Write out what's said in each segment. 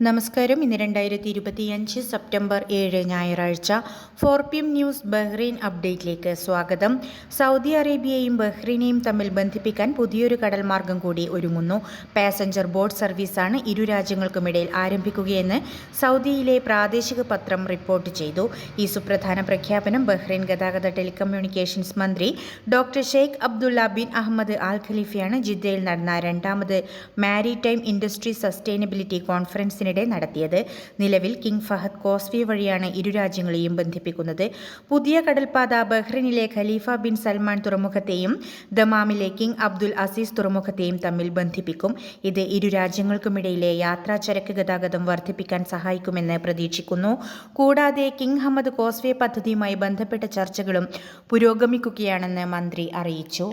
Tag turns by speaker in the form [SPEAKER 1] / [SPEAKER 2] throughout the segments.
[SPEAKER 1] നമസ്കാരം. ഇന്ന് രണ്ടായിരത്തി ഇരുപത്തിയഞ്ച് സെപ്റ്റംബർ ഏഴ് ഞായറാഴ്ച four P M news Bahrain അപ്ഡേറ്റിലേക്ക് സ്വാഗതം. സൗദി അറേബ്യയെയും ബഹ്റൈനെയും തമ്മിൽ ബന്ധിപ്പിക്കാൻ പുതിയൊരു കടൽ മാർഗം കൂടി ഒരുങ്ങുന്നു. പാസഞ്ചർ ബോട്ട് സർവീസാണ് ഇരു രാജ്യങ്ങൾക്കുമിടയിൽ ആരംഭിക്കുകയെന്ന് സൗദിയിലെ പ്രാദേശിക പത്രം റിപ്പോർട്ട് ചെയ്തു. ഈ സുപ്രധാന പ്രഖ്യാപനം ബഹ്റൈൻ ഗതാഗത ടെലികമ്മ്യൂണിക്കേഷൻസ് മന്ത്രി doctor Sheikh Abdullah bin Ahmed Al ഖലീഫയാണ് ജിദ്ദയിൽ നടന്ന രണ്ടാമത് മാരിടൈം ഇൻഡസ്ട്രി സസ്റ്റൈനബിലിറ്റി കോൺഫറൻസിന് ഇതിനിടെ നടത്തിയത്. നിലവിൽ കിങ് ഫഹദ് കോസ്വേ വഴിയാണ് ഇരു രാജ്യങ്ങളെയും ബന്ധിപ്പിക്കുന്നത്. പുതിയ കടൽപാത ബഹ്റിനിലെ ഖലീഫ ബിൻ സൽമാൻ തുറമുഖത്തെയും ദമാമിലെ കിങ് അബ്ദുൽ അസീസ് തുറമുഖത്തെയും തമ്മിൽ ബന്ധിപ്പിക്കും. ഇത് ഇരു രാജ്യങ്ങൾക്കുമിടയിലെ യാത്രാ ചരക്ക് ഗതാഗതം വർദ്ധിപ്പിക്കാൻ സഹായിക്കുമെന്ന് പ്രതീക്ഷിക്കുന്നു. കൂടാതെ കിങ് ഹമ്മദ് കോസ്വേ പദ്ധതിയുമായി ബന്ധപ്പെട്ട ചർച്ചകളും പുരോഗമിക്കുകയാണെന്ന് മന്ത്രി അറിയിച്ചു.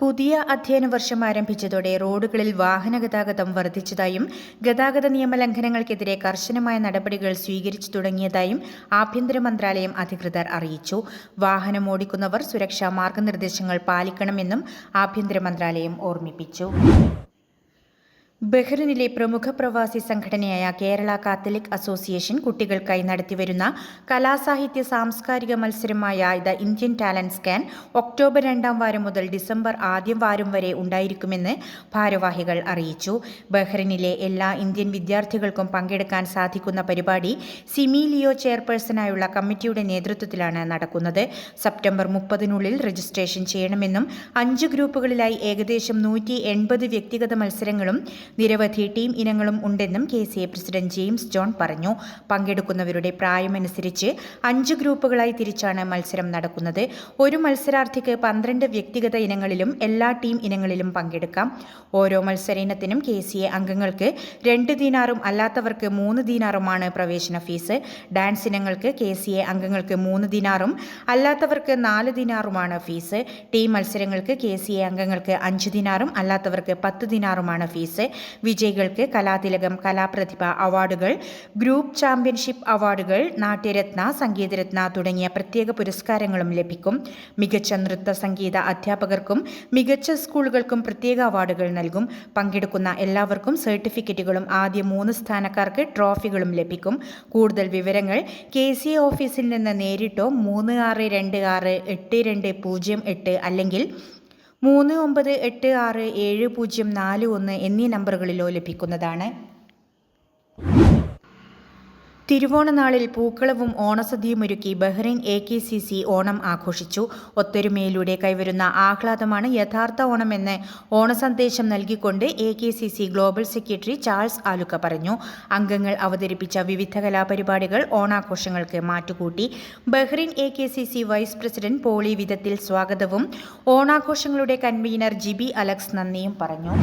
[SPEAKER 1] പുതിയ അധ്യയന വർഷം ആരംഭിച്ചതോടെ റോഡുകളിൽ വാഹന ഗതാഗതം വർദ്ധിച്ചതായും ഗതാഗത നിയമലംഘനങ്ങൾക്കെതിരെ കർശനമായ നടപടികൾ സ്വീകരിച്ചു തുടങ്ങിയതായും ആഭ്യന്തര മന്ത്രാലയം അധികൃതർ അറിയിച്ചു. വാഹനം ഓടിക്കുന്നവർ സുരക്ഷാ മാർഗനിർദ്ദേശങ്ങൾ പാലിക്കണമെന്നും ആഭ്യന്തര മന്ത്രാലയം ഓർമ്മിപ്പിച്ചു. ബഹ്റിനിലെ പ്രമുഖ പ്രവാസി സംഘടനയായ കേരള കാത്തലിക് അസോസിയേഷൻ കുട്ടികൾക്കായി നടത്തിവരുന്ന കലാസാഹിത്യ സാംസ്കാരിക മത്സരമായ the Indian talent scan October രണ്ടാം വാരം മുതൽ ഡിസംബർ ആദ്യം വാരം വരെ ഉണ്ടായിരിക്കുമെന്ന് ഭാരവാഹികൾ അറിയിച്ചു. ബഹ്റിനിലെ എല്ലാ ഇന്ത്യൻ വിദ്യാർത്ഥികൾക്കും പങ്കെടുക്കാൻ സാധിക്കുന്ന പരിപാടി സിമിലിയോ ചെയർപേഴ്സണായുള്ള കമ്മിറ്റിയുടെ നേതൃത്വത്തിലാണ് നടക്കുന്നത്. സെപ്റ്റംബർ മുപ്പതിനുള്ളിൽ രജിസ്ട്രേഷൻ ചെയ്യണമെന്നും അഞ്ച് ഗ്രൂപ്പുകളിലായി ഏകദേശം നൂറ്റി വ്യക്തിഗത മത്സരങ്ങളും നിരവധി ടീം ഇനങ്ങളും ഉണ്ടെന്നും K C A president James John പറഞ്ഞു. പങ്കെടുക്കുന്നവരുടെ പ്രായമനുസരിച്ച് അഞ്ച് ഗ്രൂപ്പുകളായി തിരിച്ചാണ് മത്സരം നടക്കുന്നത്. ഒരു മത്സരാർത്ഥിക്ക് പന്ത്രണ്ട് വ്യക്തിഗത ഇനങ്ങളിലും എല്ലാ ടീം ഇനങ്ങളിലും പങ്കെടുക്കാം. ഓരോ മത്സര ഇനത്തിനും കെ സി എ അംഗങ്ങൾക്ക് രണ്ട് ദീനാറും അല്ലാത്തവർക്ക് മൂന്ന് ദീനാറുമാണ് പ്രവേശന ഫീസ്. ഡാൻസ് ഇനങ്ങൾക്ക് കെ സി എ അംഗങ്ങൾക്ക് മൂന്ന് ദിനാറും അല്ലാത്തവർക്ക് നാല് ദിനാറുമാണ് ഫീസ്. ടീം മത്സരങ്ങൾക്ക് കെ സി എ അംഗങ്ങൾക്ക് അഞ്ച് ദിനാറും അല്ലാത്തവർക്ക് പത്ത് ദിനാറുമാണ് ഫീസ്. വിജയികൾക്ക് കലാതിലകം കലാപ്രതിഭ അവാർഡുകൾ ഗ്രൂപ്പ് ചാമ്പ്യൻഷിപ്പ് അവാർഡുകൾ നാട്യരത്ന സംഗീതരത്ന തുടങ്ങിയ പ്രത്യേക പുരസ്കാരങ്ങളും ലഭിക്കും. മികച്ച നൃത്ത സംഗീത അധ്യാപകർക്കും മികച്ച സ്കൂളുകൾക്കും പ്രത്യേക അവാർഡുകൾ നൽകും. പങ്കെടുക്കുന്ന എല്ലാവർക്കും സർട്ടിഫിക്കറ്റുകളും ആദ്യ മൂന്ന് സ്ഥാനക്കാർക്ക് ട്രോഫികളും ലഭിക്കും. കൂടുതൽ വിവരങ്ങൾ കെ സി ഓഫീസിൽ നിന്ന് നേരിട്ടോ മൂന്ന് ആറ് രണ്ട് ആറ് എട്ട് രണ്ട് പൂജ്യം എട്ട് അല്ലെങ്കിൽ മൂന്ന് ഒമ്പത് എട്ട് ആറ് ഏഴ് പൂജ്യം നാല് ഒന്ന് എന്നീ നമ്പറുകളിലോ ലഭിക്കുന്നതാണ്. തിരുവോണനാളിൽ പൂക്കളവും ഓണസദ്യയും ഒരുക്കി Bahrain A K C C Onam ആഘോഷിച്ചു. ഒത്തൊരുമയിലൂടെ കൈവരുന്ന ആഹ്ലാദമാണ് യഥാർത്ഥ ഓണമെന്ന് ഓണസന്ദേശം നൽകിക്കൊണ്ട് A K C C global secretary Charles Aluka പറഞ്ഞു. അംഗങ്ങൾ അവതരിപ്പിച്ച വിവിധ കലാപരിപാടികൾ ഓണാഘോഷങ്ങൾക്ക് മാറ്റുകൂട്ടി. Bahrain A K C C vice president Poly വിധത്തിൽ സ്വാഗതവും ഓണാഘോഷങ്ങളുടെ കൺവീനർ ജിബി അലക്സ് നന്ദിയും പറഞ്ഞു.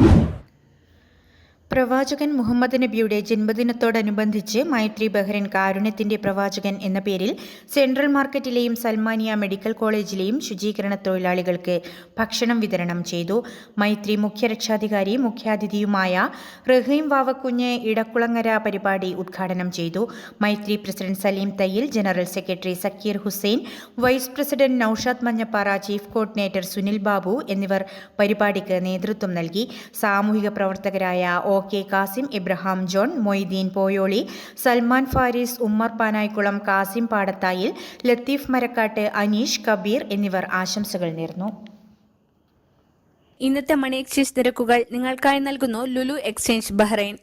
[SPEAKER 1] പ്രവാചകൻ മുഹമ്മദ് നബിയുടെ ജന്മദിനത്തോടനുബന്ധിച്ച് മൈത്രി ബഹ്റൻ കാരുണ്യത്തിന്റെ പ്രവാചകൻ എന്ന പേരിൽ സെൻട്രൽ മാർക്കറ്റിലെയും സൽമാനിയ മെഡിക്കൽ കോളേജിലെയും ശുചീകരണ തൊഴിലാളികൾക്ക് ഭക്ഷണം വിതരണം ചെയ്തു. മൈത്രി മുഖ്യരക്ഷാധികാരി മുഖ്യാതിഥിയുമായ റഹീം വാവക്കുഞ്ഞ് ഇടക്കുളങ്ങര പരിപാടി ഉദ്ഘാടനം ചെയ്തു. Maithri president Saleem Thayyil general secretary Sakkir Hussain vice president Noushad Manjappara chief coordinator Sunil Babu എന്നിവർ പരിപാടിക്ക് നേതൃത്വം നൽകി. സാമൂഹിക പ്രവർത്തകരായ O. K Kasim Ibrahim John Moideen പോയോളി Salman Faris Ummer Panayikulam Kasim Padathayil Latheef Marakkat Aneesh Kabeer എന്നിവർ ആശംസകൾ നേർന്നു.
[SPEAKER 2] ഇന്നത്തെ മണി എക്സ്ചേഞ്ച് നിരക്കുകൾ നിങ്ങൾക്കായി നൽകുന്നു Lulu exchange Bahrain.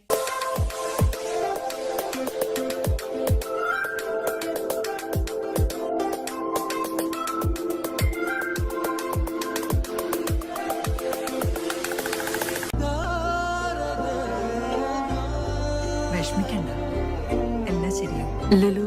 [SPEAKER 3] Lulu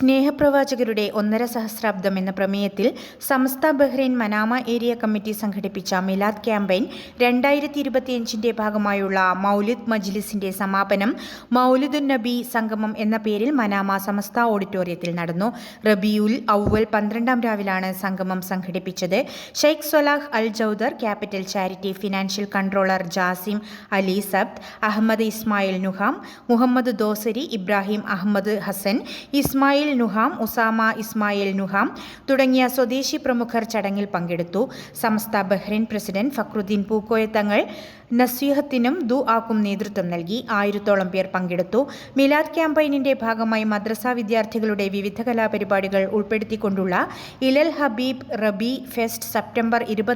[SPEAKER 3] Lulu money
[SPEAKER 1] സ്നേഹപ്രവാചകരുടെ ഒന്നര സഹസ്രാബ്ദം എന്ന പ്രമേയത്തിൽ Samastha Bahrain Manama area committee സംഘടിപ്പിച്ച മിലാദ് ക്യാമ്പയിൻ രണ്ടായിരത്തി ഇരുപത്തിയഞ്ചിന്റെ ഭാഗമായുള്ള മൗലിദ് മജ്ലിസിന്റെ സമാപനം മൗലിദുൻ നബി സംഗമം എന്ന പേരിൽ മനാമ സമസ്ത ഓഡിറ്റോറിയത്തിൽ നടന്നു. റബിയുൽ ഔവൽ പന്ത്രണ്ടാം രാവിലാണ് സംഗമം സംഘടിപ്പിച്ചത്. Sheikh Salah Al Jowder capital charity financial controller Jasim Ali Sabd Ahmed Ismail Nuham Mohammed Dosari Ibrahim Ahmed Hassan Ismail Nuham Osama Ismail Nuham തുടങ്ങിയ സ്വദേശി പ്രമുഖർ ചടങ്ങിൽ പങ്കെടുത്തു. സമസ്ത ബഹ്റൈൻ പ്രസിഡന്റ് ഫക്രുദ്ദീൻ പൂക്കോയ തങ്ങൾ നസീഹത്തിനും ദു ആക്കും നേതൃത്വം നൽകി ആയിരത്തോളം പേർ പങ്കെടുത്തു. മിലാദ് ക്യാമ്പയിനിന്റെ ഭാഗമായി മദ്രസ വിദ്യാർത്ഥികളുടെ വിവിധ കലാപരിപാടികൾ ഉൾപ്പെടുത്തിക്കൊണ്ടുള്ള ഇലൽ ഹബീബ് റബി ഫെസ്റ്റ് സെപ്റ്റംബർ ഇരുപത്തി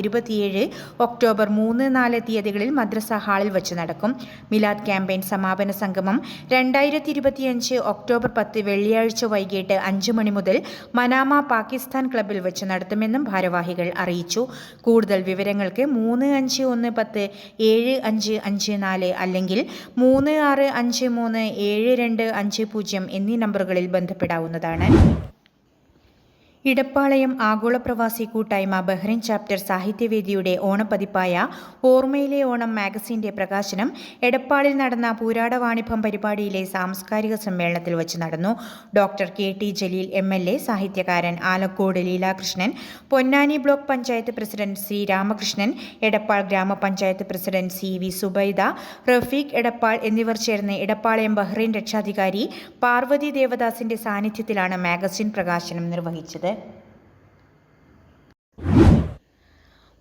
[SPEAKER 1] ഇരുപത്തിയേഴ് ഒക്ടോബർ മൂന്ന് നാല് തീയതികളിൽ മദ്രസ ഹാളിൽ വച്ച് നടക്കും. മിലാദ് ക്യാമ്പയിൻ സമാപന സംഗമം രണ്ടായിരത്തി ഇരുപത്തിയഞ്ച് ഒക്ടോബർ പത്ത് വെള്ളിയാഴ്ച വൈകിട്ട് അഞ്ച് മണി മുതൽ മനാമ പാകിസ്ഥാൻ ക്ലബിൽ വെച്ച് നടത്തുമെന്നും ഭാരവാഹികൾ അറിയിച്ചു. കൂടുതൽ വിവരങ്ങൾക്ക് മൂന്ന് അഞ്ച് ഒന്ന് പത്ത് ഏഴ് അഞ്ച് അഞ്ച് നാല് അല്ലെങ്കിൽ മൂന്ന് ആറ് അഞ്ച് മൂന്ന് ഏഴ് രണ്ട് അഞ്ച് പൂജ്യം എന്നീ നമ്പറുകളിൽ ബന്ധപ്പെടാവുന്നതാണ്. ഇടപ്പാളയം ആഗോള പ്രവാസി കൂട്ടായ്മ ബഹ്റൈൻ ചാപ്റ്റർ സാഹിത്യവേദിയുടെ ഓണപ്പതിപ്പായ ഓർമ്മയിലെ ഓണം മാഗസിന്റെ പ്രകാശനം എടപ്പാളിൽ നടന്ന പൂരാടവാണിഭം പരിപാടിയിലെ സാംസ്കാരിക സമ്മേളനത്തിൽ വച്ച് നടന്നു. Doctor K T Jaleel M L A സാഹിത്യകാരൻ Alakode Leelakrishnan Ponnani block panchayat president C Ramakrishnan Edappal ഗ്രാമപഞ്ചായത്ത് president C V Subaida Rafeeq Edappal എന്നിവർ ചേർന്ന് എടപ്പാളയം ബഹ്റൈൻ രക്ഷാധികാരി പാർവതി ദേവദാസിന്റെ സാന്നിധ്യത്തിലാണ് മാഗസിൻ പ്രകാശനം നിർവഹിച്ചത്.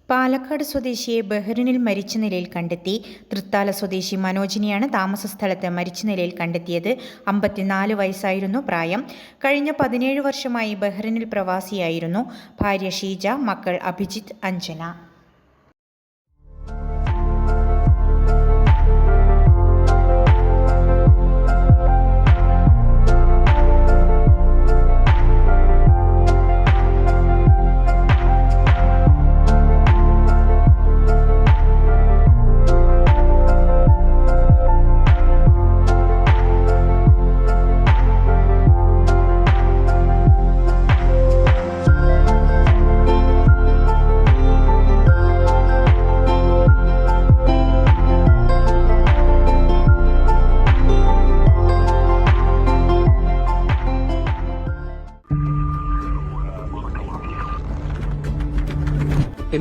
[SPEAKER 1] പാലക്കാട് സ്വദേശിയെ ബഹ്റിനിൽ മരിച്ച നിലയിൽ കണ്ടെത്തി. തൃത്താല സ്വദേശി മനോജിനെയാണ് താമസ സ്ഥലത്ത് മരിച്ച നിലയിൽ കണ്ടെത്തിയത്. അമ്പത്തിനാല് വയസ്സായിരുന്നു പ്രായം. കഴിഞ്ഞ പതിനേഴ് വർഷമായി ബഹ്റിനിൽ പ്രവാസിയായിരുന്നു. ഭാര്യ ഷീജ മക്കൾ അഭിജിത്ത് അഞ്ജന.